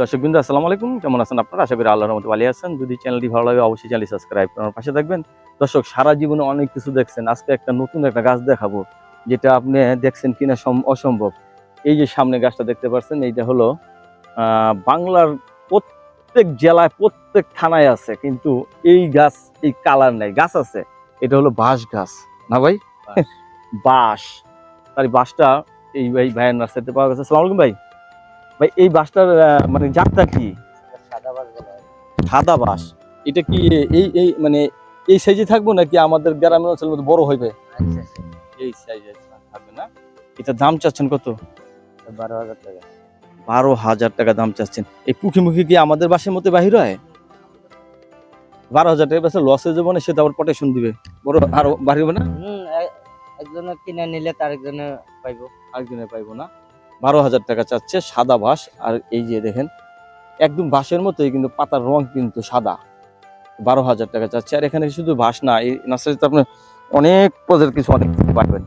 দর্শক বিন্দু আসসালামু আলাইকুম। কেমন আছেন আপনারা? আশা করি আল্লাহর মতো ভালো আছেন। যদি চ্যানেলটি ভালো লাগে অবশ্যই চ্যানেল সাবস্ক্রাইব করে আমার পাশে থাকবেন। দর্শক সারা জীবনে অনেক কিছু দেখছেন। আজকে একটা নতুন একটা গাছ দেখাবো যেটা আপনি দেখছেন কিনা সম- অসম্ভব। এই যে সামনে গাছটা দেখতে পাচ্ছেন এইটা হলো আহ, বাংলার প্রত্যেক জেলায় প্রত্যেক থানায় আছে কিন্তু এই গাছ এই কালার নাই। গাছ আছে এটা হলো বাঁশ গাছ। না ভাই? বাঁশ। তার এই বাঁশটা এই ভাই ভাইয়ের নার্সারিতে পাওয়া গেছে। আসসালামু আলাইকুম ভাই। ভাই এই বাঁশটার আহ, মানে জাতটা কি? সাদা বাস বাঁশ এটা কি এই এই মানে এই সাইজে থাকব নাকি আমাদের গ্রামের অঞ্চলের মধ্যে বড় হইবে? এই সাইজে থাকবে না। এটা দাম চাচ্ছেন কত? বারো হাজার টাকা বারো হাজার টাকা দাম চাচ্ছেন। এই পুখি মুখি কি আমাদের বাসের মধ্যে বাহির হয়? বারো হাজার টাকা বেসে লস হয়ে যাব না সেটা আবার পটেশন দিবে। বড় আরও বাড়িবে না? হুম এ- একজনের কিনে নিলে তার একজনে পাইবো। আরেকজনে পাইবো না? বারো হাজার টাকা চাচ্ছে, সাদা বাঁশ। আর এই যে দেখেন, একদম বাঁশের মতোই, কিন্তু পাতার রং কিন্তু সাদা। বারো হাজার টাকা চাচ্ছে। আর এখানে শুধু বাঁশ না, এই নার্সারিতে আপনি অনেক পদের কিছু অনেক কিছু পাবেন।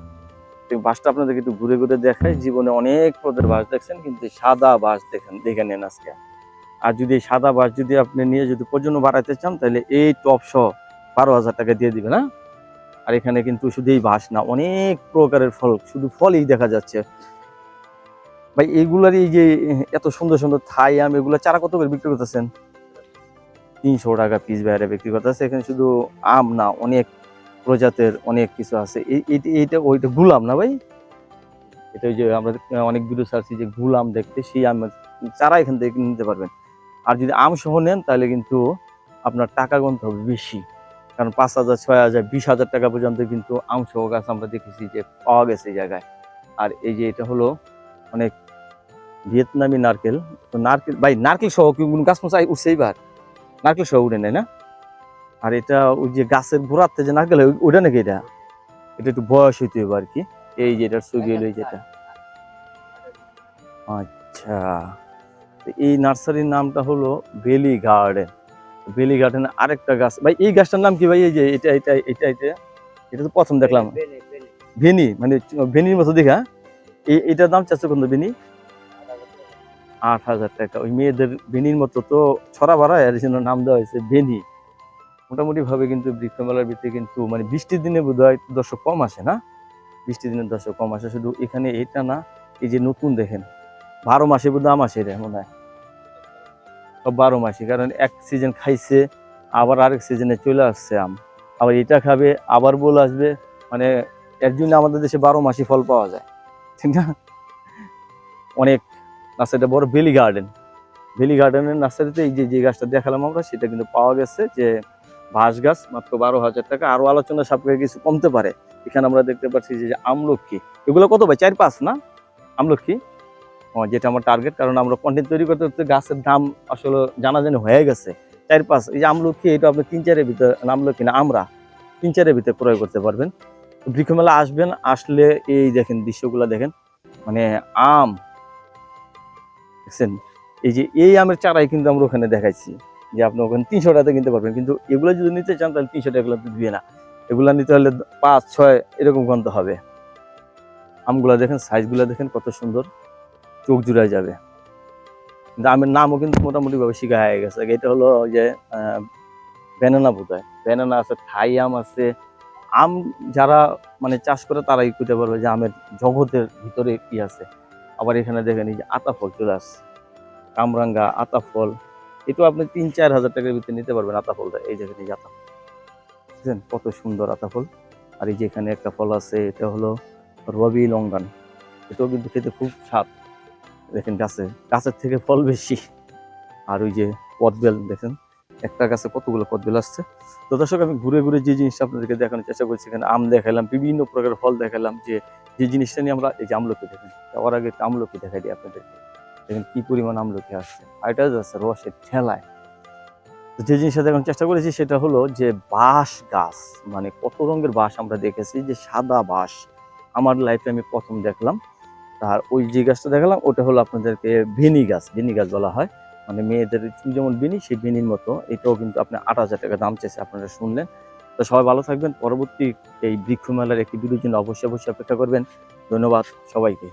তো বাঁশটা আপনাদেরকে একটু ঘুরে ঘুরে দেখায় জীবনে অনেক পদের বাঁশ দেখছেন, কিন্তু সাদা বাঁশ দেখেন, দেখে নেন আজকে। আর যদি সাদা বাঁশ যদি আপনি নিয়ে যদি প্রজন্ম বাড়াইতে চান, তাহলে এই টপ সহ বারো হাজার টাকা দিয়ে দিবে না আর এখানে কিন্তু শুধু এই বাঁশ না, অনেক প্রকারের ফল, শুধু ফলই দেখা যাচ্ছে। ভাই এইগুলার এই যে, এত সুন্দর সুন্দর থাই আম, এগুলো চারা কত করে বিক্রি করতেছেন? তিনশো টাকা পিস বাইরে বিক্রি করতেছে। এখানে শুধু আম না, অনেক প্রজাতের অনেক কিছু আছে। এই- এই- এইটা, ওইটা গুলাম না ভাই? এটা ওই যে আমরা, অনেক ভিডিও ছাড়ছি যে গুলাম দেখতে, সেই আম চারা এখান থেকে নিতে পারবেন। আর যদি আম সহ নেন, তাহলে কিন্তু আপনার টাকা গুনতে হবে বেশি। কারণ পাঁচ হাজার, ছয় হাজার, বিশ হাজার টাকা পর্যন্ত কিন্তু আম সহ গাছ আমরা দেখেছি যে পাওয়া গেছে এই জায়গায়। আর এই যে এটা হলো অনেক ভিয়েতনামি নারকেল তো নারকেল ভাই নারকেল সহ কি কোনো গাছ মশাই উঠছে এইবার? নারকেল সহ উঠে নেয় না? আর এটা ওই যে গাছের গোড়াতে যে নারকেল ওইটা নাকি এটা? এটা একটু বয়স হইতে হবে আর কি। এই যে এটার ছবি হলো যেটা আচ্ছা। এই নার্সারির নামটা হলো বেলি গার্ডেন। বেলি গার্ডেন আরেকটা গাছ। ভাই এই গাছটার নাম কি ভাই? এই যে এটা এটা এটা এটা এটা তো প্রথম দেখলাম। ভেনি মানে ভেনির মতো দেখা। এটার দাম চাচ্ছে কোন ভেনি? আট হাজার টাকা। ওই মেয়েদের বেনির মতো তো ছড়া বাড়া এর জন্য নাম দেওয়া হয়েছে বেনি। মোটামুটি ভাবে কিন্তু বৃক্ষমেলার ভিতরে কিন্তু মানে বৃষ্টির দিনে বোধ হয় দর্শক কম আসে না? বৃষ্টির দিনে দর্শক কম আসে। শুধু এখানে এটা না, এই যে নতুন দেখেন, বারো মাসে বোধ আম আসে রে মনে হয়। বারো মাসে, কারণ এক সিজন খাইছে, আবার আরেক সিজনে চলে আসছে আম। আবার এটা খাবে, আবার বল আসবে মানে এর আমাদের দেশে বারো মাসি ফল পাওয়া যায়। ঠিক না? অনেক নার্সারিটা বড় বেলি গার্ডেন বেলি গার্ডেনের নার্সারিতে এই যে যে গাছটা দেখালাম আমরা, সেটা কিন্তু পাওয়া গেছে যে বাঁশ গাছ, মাত্র বারো হাজার টাকা। আরও আলোচনা সাপেক্ষে কিছু কমতে পারে। এখানে আমরা দেখতে পাচ্ছি যে আমলক্ষী এগুলো কত ভাই? চার পাঁচ না? আমলক্ষী যেটা আমার টার্গেট কারণ আমরা কন্টেন্ট তৈরি করতে করতে গাছের দাম আসলে জানাজানি হয়ে গেছে। চার পাঁচ, এই যে আমলক্ষী এটা আপনি তিন চারের ভিতরে আমলক্ষী না, আমরা তিন চারের ভিতরে ক্রয় করতে পারবেন। বৃক্ষমেলা আসবেন, আসলে এই দেখেন দৃশ্যগুলো দেখেন। মানে আম দেখছেন? এই যে এই আমের চারাই কিন্তু আমরা ওখানে দেখাইছি, যে আপনি ওখানে তিনশো টাকাতে কিনতে পারবেন। কিন্তু এগুলো যদি নিতে চান, তাহলে তিনশো টাকা দিবে না। এগুলো নিতে হলে পাঁচ, ছয় এরকম গন্ত হবে। আমগুলা দেখেন, সাইজগুলো দেখেন কত সুন্দর। চোখ জুড়ায় যাবে। কিন্তু আমের নামও কিন্তু মোটামুটিভাবে শিখা হয়ে গেছে। এটা হলো যে ব্যানানা বোধ হয়। ব্যানানা আছে, থাই আম আছে। আম যারা মানে চাষ করে, তারাই করতে পারবে যে আমের জগতের ভিতরে কি আছে। আবার এখানে দেখেন এই যে আতা ফল চলে আসছে। কামরাঙ্গা আতা ফল এটাও আপনি তিন, চার হাজার টাকার ভিতরে নিতে পারবেন আতা ফলটা এই দেখেন এই যে আতা ফল বুঝছেন কত সুন্দর আতা ফল আর এই যে এখানে একটা ফল আছে, এটা হলো রবি লঙ্গান এটাও কিন্তু খেতে খুব স্বাদ। দেখেন গাছে, গাছের থেকে ফল বেশি। আর ওই যে পদবেল দেখেন। একটা গাছে কতগুলো পদবেল আসছে। তো দর্শক, আমি ঘুরে ঘুরে যে জিনিসটা আপনাদেরকে দেখানোর চেষ্টা করছি, এখানে আম দেখালাম বিভিন্ন প্রকারের ফল দেখালাম যে যে জিনিসটা নিয়ে আমরা এই যে আমলকি দেখেন যাওয়ার আগে আমলকি দেখাই দিই আপনাদেরকে। দেখেন কি পরিমাণ আমলকি আসছে। আর এটা রসের ঠেলায়। যে জিনিসটা দেখানোর চেষ্টা করেছি সেটা হলো যে বাঁশ গাছ মানে কত রঙের বাঁশ আমরা দেখেছি যে সাদা বাঁশ। আমার লাইফে আমি প্রথম দেখলাম। তার ওই যে গাছটা দেখালাম, ওটা হলো আপনাদেরকে ভেনি গাছ ভেনি গাছ বলা হয়। মানে মেয়েদের যেমন বিনি সেই বিনির মতো। এটাও কিন্তু আপনি আট হাজার টাকা দাম চেয়েছে আপনারা শুনলেন। তো সবাই ভালো থাকবেন। পরবর্তী এই বৃক্ষ মেলার একটি ভিডিওর জন্য অবশ্যই অবশ্যই অপেক্ষা করবেন। ধন্যবাদ সবাইকে।